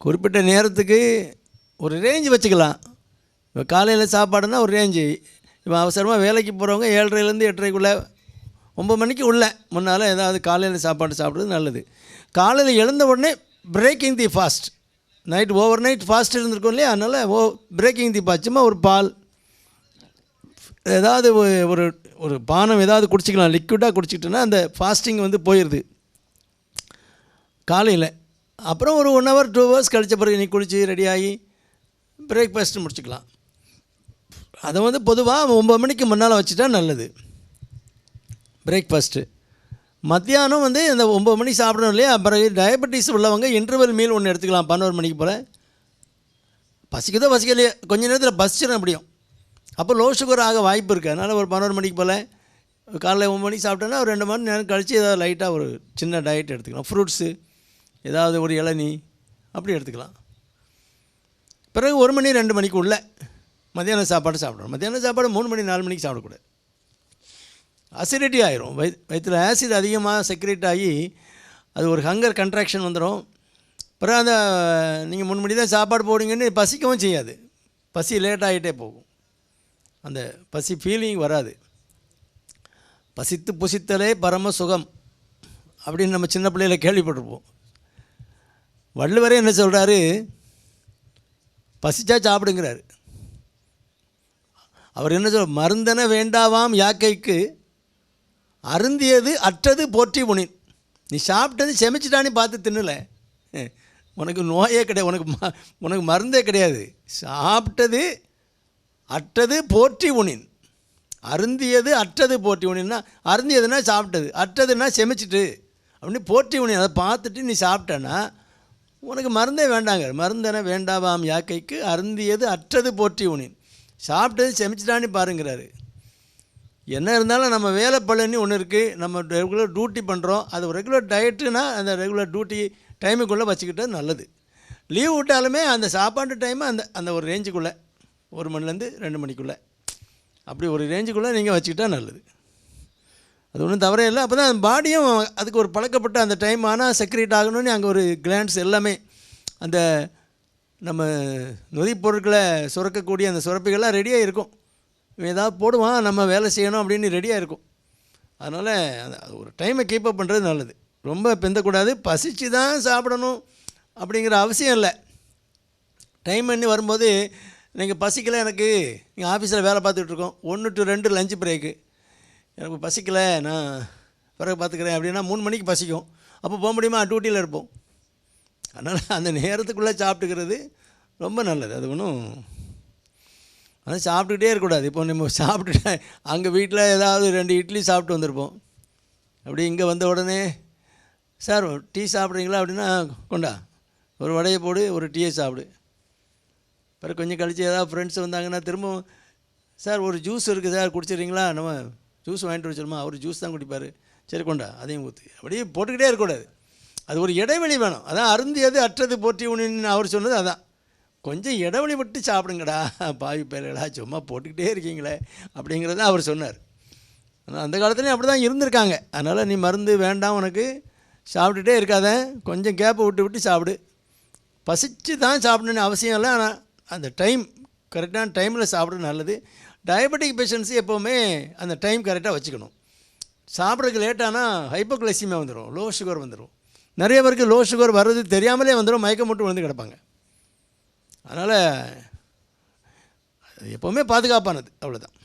குறிப்பிட்ட நேரத்துக்கு ஒரு ரேஞ்சு வச்சுக்கலாம். இப்போ காலையில் சாப்பாடுனா ஒரு ரேஞ்சு இப்போ அவசரமாக வேலைக்கு போகிறவங்க ஏழரைலேருந்து எட்டரைக்குள்ளே ஒம்பது மணிக்கு உள்ள. முன்னால் ஏதாவது காலையில் சாப்பாடு சாப்பிட்றது நல்லது. காலையில் எழுந்த உடனே breaking the fast night over night fast இருந்திருக்கும் இல்லையா? அதனால் ஓ பிரேக்கிங் தி பச்சமாக ஒரு பால் ஏதாவது ஒரு- ஒரு ஒரு பானம் ஏதாவது குடிச்சிக்கலாம். லிக்விடாக குடிச்சிக்கிட்டோன்னா அந்த ஃபாஸ்டிங் வந்து போயிடுது காலையில் அப்புறம் ஒரு ஒன் ஹவர் டூ ஹவர்ஸ் கழித்த பிறகு நீ குளித்து ரெடியாகி பிரேக்ஃபாஸ்ட்டு முடிச்சுக்கலாம். அதை வந்து பொதுவாக ஒம்பது மணிக்கு முன்னால் வச்சுட்டா நல்லது. பிரேக்ஃபாஸ்ட்டு மத்தியானம் வந்து இந்த ஒம்பது மணிக்கு சாப்பிடணும் இல்லையா? பிறகு டயபெட்டிஸ் உள்ளவங்க இன்டர்வல் மீல் ஒன்று எடுத்துக்கலாம். பன்னோரு மணிக்கு போல். பசிக்குதோ பசிக்கலையே கொஞ்ச நேரத்தில் பசிச்சிடும் அப்படியும் அப்போ லோ சுகர் ஆக வாய்ப்பு இருக்குது அதனால் ஒரு பன்னோரு மணிக்கு போல் காலையில் ஒம்பது மணிக்கு சாப்பிட்டோன்னா ஒரு ரெண்டு மணி நேரம் கழித்து ஏதாவது லைட்டாக ஒரு சின்ன டயட் எடுத்துக்கலாம். ஃப்ரூட்ஸு ஏதாவது ஒரு இளநீ அப்படி எடுத்துக்கலாம். பிறகு ஒரு மணி ரெண்டு மணிக்கு உள்ள மத்தியானம் சாப்பாடு சாப்பிடணும். மத்தியானம் சாப்பாடு மூணு மணி நாலு மணிக்கு சாப்பிடக்கூடாது. அசிடிட்டி ஆயிரும். வய வயிற்றில் ஆசிட் அதிகமாக செக்ரேட் ஆகி அது ஒரு ஹங்கர் கன்ட்ராக்ஷன் வந்துடும் பிறகு அந்த நீங்கள் மூணு மணி தான் சாப்பாடு போடுங்கன்னு பசிக்கவும் செய்யாது. பசி லேட் ஆகிட்டே போகும். அந்த பசி ஃபீலிங் வராது. பசித்து புசித்தலே பரம சுகம் அப்படின்னு நம்ம சின்ன பிள்ளையில் கேள்விப்பட்டிருப்போம். வள்ளுவரே என்ன சொல்கிறாரு பசிச்சா சாப்பிடுங்கிறாரு. அவர் என்ன சொல் மருந்தன வேண்டாவாம் யாக்கைக்கு அருந்தியது அற்றது போற்றி உனின். நீ சாப்பிட்டது செமிச்சிட்டான்னு பார்த்து தின்னலை. உனக்கு நோயே கிடையாது உனக்கு ம உனக்கு மருந்தே கிடையாது. சாப்பிட்டது அற்றது போற்றி உனின். அருந்தியது அற்றது போற்றி உனின்னா அருந்தியதுன்னா சாப்பிட்டது அற்றதுன்னா செமிச்சிட்டு அப்படின்னு போற்றி உனின். அதை பார்த்துட்டு நீ சாப்பிட்டேன்னா உனக்கு மருந்தே வேண்டாங்க. மருந்தென வேண்டாவாம் யாக்கைக்கு அருந்தியது அற்றது போற்றி உனின். சாப்பிட்டது செமிச்சிட்டான்னு பாருங்கிறாரு. என்ன இருந்தாலும் நம்ம வேலை பழனி ஒன்று இருக்குது நம்ம ரெகுலர் டியூட்டி பண்ணுறோம் அது ரெகுலர் டயட்டுனா அந்த ரெகுலர் டியூட்டி டைமுக்குள்ளே வச்சுக்கிட்டது நல்லது. லீவ் விட்டாலுமே அந்த சாப்பாட்டு டைமை அந்த அந்த ஒரு ரேஞ்சுக்குள்ளே ஒரு மணிலேருந்து ரெண்டு மணிக்குள்ளே. அப்படி ஒரு ரேஞ்சுக்குள்ளே நீங்கள் வச்சுக்கிட்டா நல்லது. அது ஒன்றும் தவறே இல்லை. அப்போ தான் பாடியும் அதுக்கு ஒரு பழக்கப்பட்ட அந்த டைம் ஆனால் செக்ரேட் ஆகணும்னு அங்கே ஒரு கிளான்ஸ் எல்லாமே அந்த நம்ம நொதி பொருட்களை சுரக்கக்கூடிய அந்த சுரப்பிகள்லாம் ரெடியாக இருக்கும். இவன் ஏதாவது போடுவான் நம்ம வேலை செய்யணும் அப்படின்னு ரெடியாக இருக்கும். அதனால் அந்த அது ஒரு டைமை கீப்பப் பண்ணுறது நல்லது. ரொம்ப பிந்தக்கூடாது. பசிச்சு தான் சாப்பிடணும் அப்படிங்கிற அவசியம் இல்லை. டைம் பண்ணி வரும்போது நீங்கள் பசிக்கலை எனக்கு நீங்கள் ஆஃபீஸில் வேலை பார்த்துட்ருக்கோம் ஒன்று டு ரெண்டு லஞ்ச் பிரேக்கு எனக்கு பசிக்கலை நான் பிறகு பார்த்துக்கிறேன் அப்படின்னா மூணு மணிக்கு பசிக்கும். அப்போ போக முடியுமா? டியூட்டியில் இருப்போம். அதனால் அந்த நேரத்துக்குள்ளே சாப்பிட்டுக்கிறது ரொம்ப நல்லது. அது ஒன்றும் ஆனால் சாப்பிட்டுக்கிட்டே இருக்கக்கூடாது. இப்போ நம்ம சாப்பிட்டுட்டு அங்கே வீட்டில் ஏதாவது ரெண்டு இட்லி சாப்பிட்டு வந்திருப்போம். அப்படி இங்கே வந்த உடனே சார் டீ சாப்பிட்றீங்களா? அப்படின்னா கொண்டா ஒரு வடையை போடு ஒரு டீயை சாப்பிடு. பிறகு கொஞ்சம் கழித்து ஏதாவது ஃப்ரெண்ட்ஸ் வந்தாங்கன்னா திரும்பவும் சார் ஒரு ஜூஸ் இருக்குது சார் குடிச்சிடுறீங்களா? நம்ம ஜூஸ் வாங்கிட்டு வச்சிருமா அவர் ஜூஸ் தான் குடிப்பார். சரி கொண்டா அதையும் ஊற்றி அப்படியே போட்டுக்கிட்டே இருக்கக்கூடாது. அது ஒரு இடைவெளி வேணும். அதான் அருந்தியது அற்றது போற்றி உணின்னு அவர் சொன்னது அதான். கொஞ்சம் இடைவெளி விட்டு சாப்பிடுங்கடா பாவி பேர்களா சும்மா போட்டுக்கிட்டே இருக்கீங்களே அப்படிங்கிறத அவர் சொன்னார். ஆனால் அந்த காலத்துலேயும் அப்படி தான் இருந்திருக்காங்க. அதனால் நீ மருந்து வேண்டாம் உனக்கு சாப்பிட்டுட்டே இருக்காத கொஞ்சம் கேப்பை விட்டு விட்டு சாப்பிடு. பசிச்சு தான் சாப்பிடணுன்னு அவசியம் இல்லை ஆனால் அந்த டைம் கரெக்டான டைமில் சாப்பிட்றது நல்லது. டயபெட்டிக் பேஷண்ட்ஸு எப்போவுமே அந்த டைம் கரெக்டாக வச்சுக்கணும். சாப்பிட்றதுக்கு லேட்டானா ஹைப்போக்ளைசிமியா வந்துடும் லோ சுகர் வந்துடும் நிறைய பேருக்கு லோ சுகர் வர்றது தெரியாமலே வந்துடும் மயக்கம் மட்டும் விழுந்து கிடப்பாங்க. அதனால் எப்போவுமே பாதுகாப்பானது அவ்வளோதான்